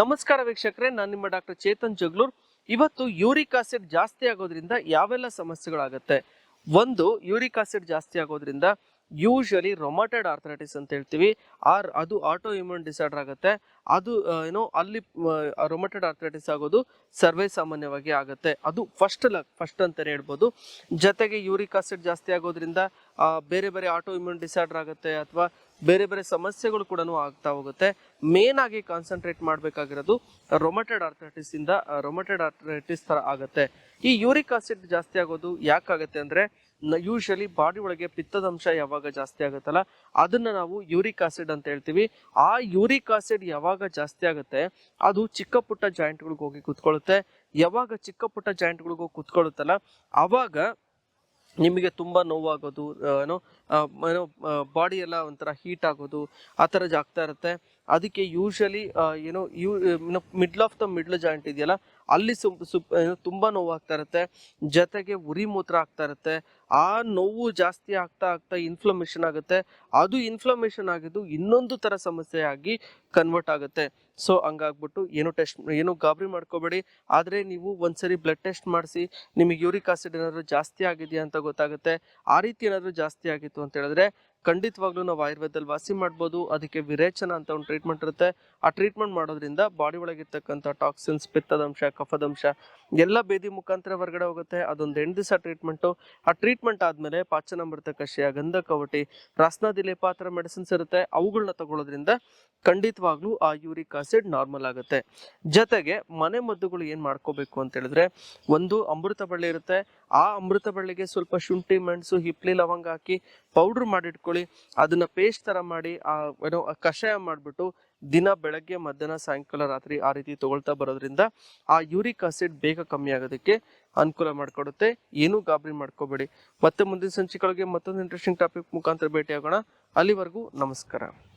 ನಮಸ್ಕಾರ ವೀಕ್ಷಕರೇ, ನಾನು ನಿಮ್ಮ ಡಾಕ್ಟರ್ ಚೇತನ್ ಜಗ್ಲೂರ್. ಇವತ್ತು ಯೂರಿಕ್ ಆಸಿಡ್ ಜಾಸ್ತಿ ಆಗೋದ್ರಿಂದ ಯಾವೆಲ್ಲ ಸಮಸ್ಯೆಗಳಾಗತ್ತೆ? ಒಂದು, ಯೂರಿಕ್ ಆಸಿಡ್ ಜಾಸ್ತಿ ಆಗೋದ್ರಿಂದ ಯೂಶಲಿ ರೊಮಾಟೆಡ್ ಆರ್ಥರೈಟಿಸ್ ಅಂತ ಹೇಳ್ತೀವಿ. ಆರ್, ಅದು ಆಟೋ ಇಮ್ಯೂನ್ ಡಿಸಾರ್ಡರ್ ಆಗುತ್ತೆ. ಅದು ಏನೋ ಅಲ್ಲಿ ರೊಮಾಟೆಡ್ ಆರ್ಥರೈಟಿಸ್ ಆಗೋದು ಸರ್ವೇ ಸಾಮಾನ್ಯವಾಗಿ ಆಗುತ್ತೆ. ಅದು ಫಸ್ಟ್ ಲ ಫಸ್ಟ್ ಅಂತಲೇ ಹೇಳ್ಬೋದು. ಜೊತೆಗೆ ಯೂರಿಕ್ ಆಸಿಡ್ ಜಾಸ್ತಿ ಆಗೋದ್ರಿಂದ ಬೇರೆ ಬೇರೆ ಆಟೋ ಇಮ್ಯೂನ್ ಡಿಸಾರ್ಡರ್ ಆಗುತ್ತೆ ಅಥವಾ ಬೇರೆ ಬೇರೆ ಸಮಸ್ಯೆಗಳು ಕೂಡ ಆಗ್ತಾ ಹೋಗುತ್ತೆ. ಮೇನ್ ಆಗಿ ಕಾನ್ಸಂಟ್ರೇಟ್ ಮಾಡಬೇಕಾಗಿರೋದು ರೊಮಟೆಡ್ ಆರ್ಥರೈಟಿಸ್ ಇಂದ ರೊಮಟೆಡ್ ಆರ್ಥರೈಟಿಸ್ ತರ ಆಗುತ್ತೆ. ಈ ಯೂರಿಕ್ ಆಸಿಡ್ ಜಾಸ್ತಿ ಆಗೋದು ಯಾಕಾಗುತ್ತೆ ಅಂದ್ರೆ ಯೂಶಲಿ ಬಾಡಿ ಒಳಗೆ ಪಿತ್ತದಂಶ ಯಾವಾಗ ಜಾಸ್ತಿ ಆಗುತ್ತಲ್ಲ, ಅದನ್ನ ನಾವು ಯೂರಿಕ್ ಆಸಿಡ್ ಅಂತ ಹೇಳ್ತೀವಿ. ಆ ಯೂರಿಕ್ ಆಸಿಡ್ ಯಾವಾಗ ಜಾಸ್ತಿ ಆಗುತ್ತೆ, ಅದು ಚಿಕ್ಕ ಪುಟ್ಟ ಜಾಯಿಂಟ್ಗಳಿಗೆ ಹೋಗಿ ಕುತ್ಕೊಳ್ಳುತ್ತೆ ಯಾವಾಗ ಚಿಕ್ಕ ಪುಟ್ಟ ಜಾಯಿಂಟ್ಗಳಿಗೆ ಹೋಗಿ ಕುತ್ಕೊಳ್ಳುತ್ತಲ್ಲ ಅವಾಗ ನಿಮಗೆ ತುಂಬ ನೋವಾಗೋದು ಏನು ಏನೋ ಬಾಡಿ ಎಲ್ಲ ಒಂಥರ ಹೀಟ್ ಆಗೋದು ಆ ಥರ ಆಗ್ತಾ ಇರುತ್ತೆ. ಅದಕ್ಕೆ ಯೂಶಲಿ ಏನೋ you middle of the middle joint ಇದೆಯಲ್ಲ, ಅಲ್ಲಿ ಸುಪ್ ಸುಪ್ ತುಂಬ ನೋವಾಗ್ತಾ ಇರುತ್ತೆ, ಜೊತೆಗೆ ಉರಿ ಮೂತ್ರ ಆಗ್ತಾ ಇರುತ್ತೆ, ಆ ನೋವು ಜಾಸ್ತಿ ಆಗ್ತಾ ಆಗ್ತಾ ಇನ್ಫ್ಲಮೇಷನ್ ಆಗುತ್ತೆ, ಅದು ಇನ್ಫ್ಲಮೇಷನ್ ಆಗಿದ್ದು ಇನ್ನೊಂದು ಥರ ಸಮಸ್ಯೆ ಆಗಿ ಕನ್ವರ್ಟ್ ಆಗುತ್ತೆ. ಸೊ ಹಂಗಾಗ್ಬಿಟ್ಟು ಏನು ಟೆಸ್ಟ್ ಏನು ಗಾಬರಿ ಮಾಡ್ಕೋಬೇಡಿ, ಆದರೆ ನೀವು ಒಂದ್ಸರಿ ಬ್ಲಡ್ ಟೆಸ್ಟ್ ಮಾಡಿಸಿ, ನಿಮಗೆ ಯೂರಿಕ್ ಆಸಿಡ್ ಏನಾದರೂ ಜಾಸ್ತಿ ಆಗಿದೆಯಾ ಅಂತ ಗೊತ್ತಾಗುತ್ತೆ, ಆ ರೀತಿ ಏನಾದರೂ ಜಾಸ್ತಿ ಆಗಿತ್ತು ಅಂತ ಹೇಳಿದ್ರೆ ಖಂಡಿತವಾಗ್ಲೂ ನಾವು ಆಯುರ್ವೇದದಲ್ಲಿ ವಾಸಿ ಮಾಡ್ಬೋದು, ಅದಕ್ಕೆ ವಿರೇಚನ ಅಂತ ಒಂದು ಟ್ರೀಟ್ಮೆಂಟ್ ಇರುತ್ತೆ. ಆ ಟ್ರೀಟ್ಮೆಂಟ್ ಮಾಡೋದ್ರಿಂದ ಬಾಡಿ ಒಳಗಿರ್ತಕ್ಕಂಥ ಟಾಕ್ಸಿನ್ಸ್ ಪಿತ್ತದಂಶ, ಕಫದಂಶ ಎಲ್ಲ ಬೇದಿ ಮುಖಾಂತರ ಹೊರಗಡೆ ಹೋಗುತ್ತೆ. ಅದೊಂದು ಎಂಟು ದಿವಸ ಟ್ರೀಟ್ಮೆಂಟು ಆ ಟ್ರೀಟ್ಮೆಂಟ್ ಆದಮೇಲೆ ಪಾಚನಮೃತ ಕಷಾಯ, ಗಂಧ ಕವಟಿ ರಾಸ್ನಾದಿ ಲೇಪ ಆ ಥರ ಮೆಡಿಸಿನ್ಸ್ ಇರುತ್ತೆ. ಅವುಗಳನ್ನ ತಗೊಳ್ಳೋದ್ರಿಂದ ಖಂಡಿತವಾಗ್ಲೂ ಆ ಯೂರಿಕ್ ಆಸಿಡ್ ನಾರ್ಮಲ್ ಆಗುತ್ತೆ. ಜೊತೆಗೆ ಮನೆ ಮದ್ದುಗಳು ಏನು ಮಾಡ್ಕೋಬೇಕು ಅಂತ ಹೇಳಿದ್ರೆ, ಒಂದು ಅಮೃತ ಬಳ್ಳಿ ಇರುತ್ತೆ. ಆ ಅಮೃತ ಬಳ್ಳಿಗೆ ಸ್ವಲ್ಪ ಶುಂಠಿ, ಮೆಣಸು, ಹಿಪ್ಲಿ, ಲವಂಗ ಹಾಕಿ ಪೌಡ್ರ್ ಮಾಡಿಟ್ಕೊಳ್ಳಿ. ಅದನ್ನ ಪೇಸ್ಟ್ ಥರ ಮಾಡಿ ಆ ಏನೋ ಕಷಾಯ ಮಾಡಿಬಿಟ್ಟು ದಿನ ಬೆಳಗ್ಗೆ, ಮಧ್ಯಾಹ್ನ, ಸಾಯಂಕಾಲ, ರಾತ್ರಿ ಆ ರೀತಿ ತಗೊಳ್ತಾ ಬರೋದ್ರಿಂದ ಆ ಯೂರಿಕ್ ಆಸಿಡ್ ಬೇಗ ಕಮ್ಮಿ ಆಗೋದಕ್ಕೆ ಅನುಕೂಲ ಮಾಡಿಕೊಡುತ್ತೆ. ಏನೂ ಗಾಬರಿ ಮಾಡ್ಕೋಬೇಡಿ. ಮತ್ತೆ ಮುಂದಿನ ಸಂಚಿಕೆಗಳಿಗೆ ಮತ್ತೊಂದು ಇಂಟ್ರೆಸ್ಟಿಂಗ್ ಟಾಪಿಕ್ ಮುಖಾಂತರ ಭೇಟಿ ಆಗೋಣ ಅಲ್ಲಿವರೆಗೂ ನಮಸ್ಕಾರ.